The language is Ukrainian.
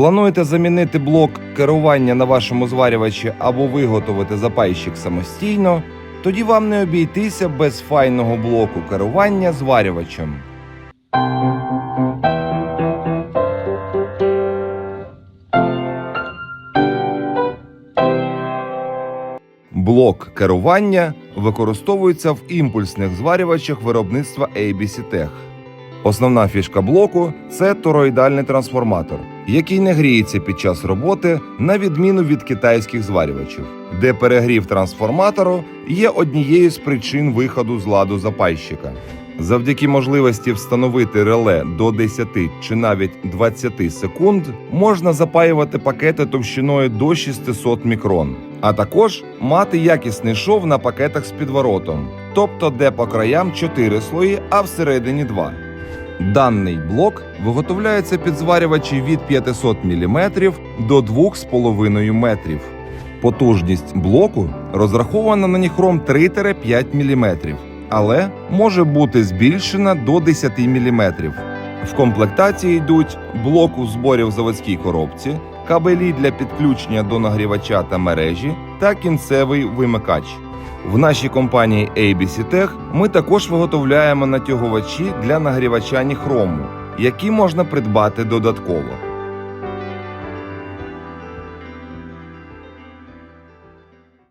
Плануєте замінити блок керування на вашому зварювачі або виготовити запайщик самостійно? Тоді вам не обійтися без файного блоку керування зварювачем. Блок керування використовується в імпульсних зварювачах виробництва ABC Tech. Основна фішка блоку це тороїдальний трансформатор, який не гріється під час роботи, на відміну від китайських зварювачів, де перегрів трансформатору є однією з причин виходу з ладу запайщика. Завдяки можливості встановити реле до 10 чи навіть 20 секунд, можна запаювати пакети товщиною до 600 мікрон, а також мати якісний шов на пакетах з підворотом, тобто де по краям 4 слої, а всередині 2. Даний блок виготовляється під зварювачі від 500 мм до 2,5 метрів. Потужність блоку розрахована на ніхром 3-5 мм, але може бути збільшена до 10 мм. В комплектації йдуть блок у зборі в заводській коробці, кабелі для підключення до нагрівача та мережі та кінцевий вимикач. В нашій компанії ABC Tech ми також виготовляємо натягувачі для нагрівача ніхрому, які можна придбати додатково.